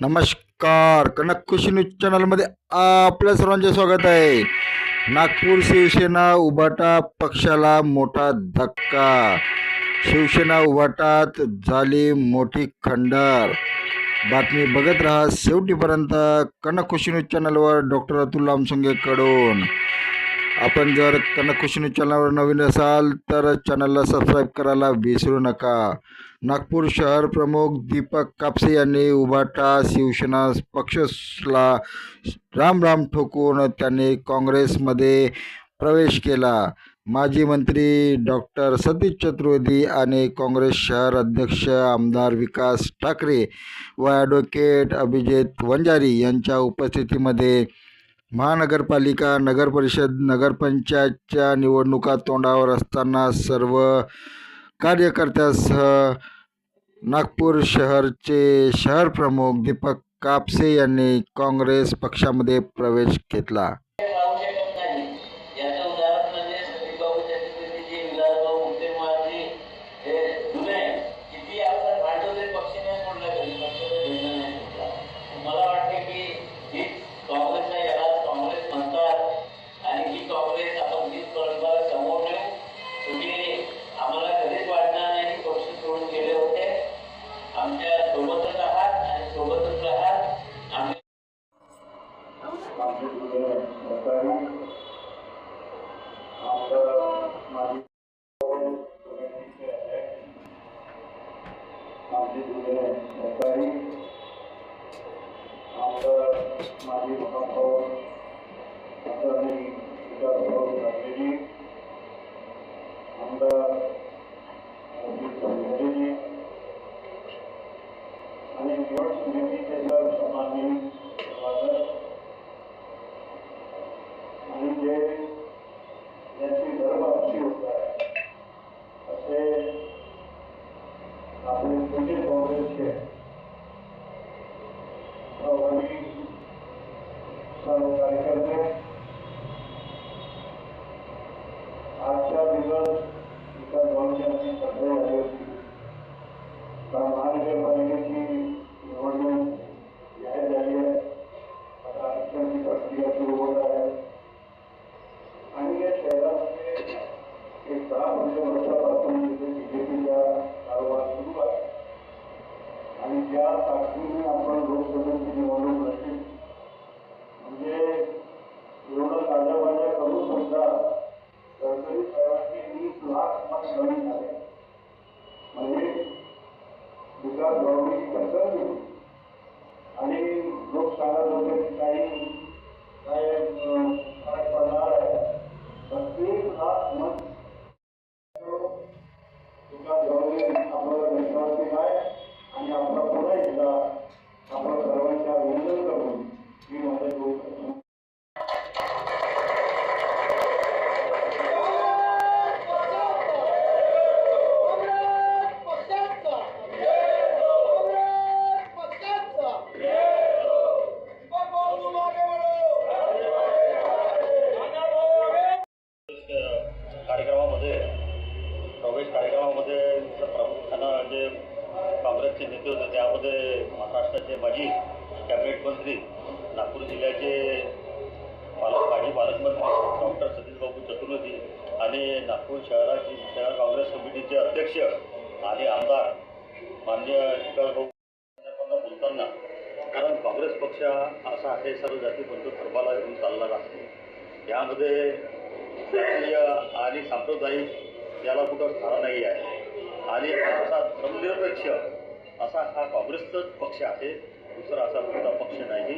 नमस्कार. कनक खुशी न्यूज चॅनलमध्ये आपल्या सर्वांचे स्वागत आहे. नागपूर शिवसेना उभाटा पक्षाला मोठा धक्का. शिवसेना उभाटात झाली मोठी खंडर. बातमी बघत राहा शेवटीपर्यंत कनक खुशी न्यूज चॅनलवर डॉक्टर अतुल लामसंगेकडून. आपण जर कनक चॅनलवर नवीन असाल तर चॅनलला सबस्क्राईब करायला विसरू नका. नागपूर शहर प्रमुख दीपक कापसे यांनी उभाटा शिवसेना पक्षला राम राम ठोकून त्यांनी काँग्रेसमध्ये प्रवेश केला. माजी मंत्री डॉक्टर सतीश चतुर्वेदी आणि काँग्रेस शहर अध्यक्ष आमदार विकास ठाकरे व ॲडव्होकेट अभिजित वंजारी यांच्या उपस्थितीमध्ये महानगरपालिका नगरपरिषद नगरपंचायतच्या निवडणुका तोंडावर असताना सर्व कार्यकर्त्यासह नागपूर शहरचे शहरप्रमुख दीपक कापसे यांनी काँग्रेस पक्षामध्ये प्रवेश घेतला. Thank uh you. -huh. कार्यक्रम आहात आणि सोबतच राहात आम्ही आणि निवड समितीचे जर सामान्य आणि जे ज्यांची गर्भआपशी होत आहे असे आपले जुने काँग्रेसचे प्रभावी सर्व कार्यकर्ते आजचा दिवस एका गावच्या सभे झाली होती तर महानगरपालिकेची निवडणूक जाहीर झाली आहे आता आरक्षणाची प्रक्रिया सुरू होत आहे आणि या शहरामध्ये एक दहा पंधरा वर्षापासून तिथे बीजेपीचा कारभार सुरू आहे. आणि ज्या ताकदीने आपण लोकसभेची निवडणूक म्हणजे एवढं गाजावाजा करून सुद्धा गडकरी साहेबांची वीस लाख मत कमी झाले म्हणजे विकास भावनेची टक्कर दिली आणि लोक सांगत होते की काही काय अं, फरक पडणार आहे तर तीन लाख मत विकास भावने आपल्याला विश्वास आहे आणि आपला पुन्हा एकदा आपण सर्वांच्या अभिनंदन करून मी माझं बोलतो कार्यक्रमामध्ये प्रवेश कार्यक्रमामध्ये जर प्रामुख्यानं जे काँग्रेसचे नेते होते. त्यामध्ये महाराष्ट्राचे माजी कॅबिनेट मंत्री नागपूर जिल्ह्याचे पालक माजी पालकमंत्री डॉक्टर सतीशबाबू चतुर्वेदी आणि नागपूर शहराची शहर काँग्रेस कमिटीचे अध्यक्ष आणि आमदार मान्य विकासभाऊ बोलताना कारण काँग्रेस पक्ष असा आहे सर्व जाती बंधू धर्माला घेऊन चालणारा असतो यामध्ये जातीय आणि सांप्रदायिक याला कुठं स्थान नाही आहे. आणि असा धर्मनिरपेक्ष असा हा काँग्रेसचाच पक्ष आहे. दुसरा असा कोणता पक्ष नाही.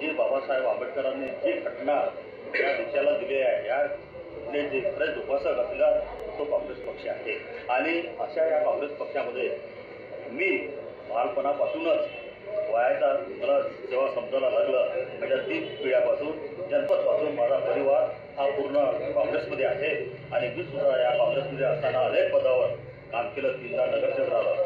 जी बाबासाहेब आंबेडकरांनी जी घटना या देशाला दिली आहे या जे खरे उपासक असलेला तो काँग्रेस पक्ष आहे. आणि अशा या काँग्रेस पक्षामध्ये मी बालपणापासूनच वयाचा मला जेव्हा समजायला लागलं माझ्या तीन पिढ्यापासून जनपदपासून माझा परिवार हा पूर्ण काँग्रेसमध्ये आहे. आणि मी सुद्धा या काँग्रेसमध्ये असताना अनेक पदावर काम केलं तीनदा नगरसेवक झालं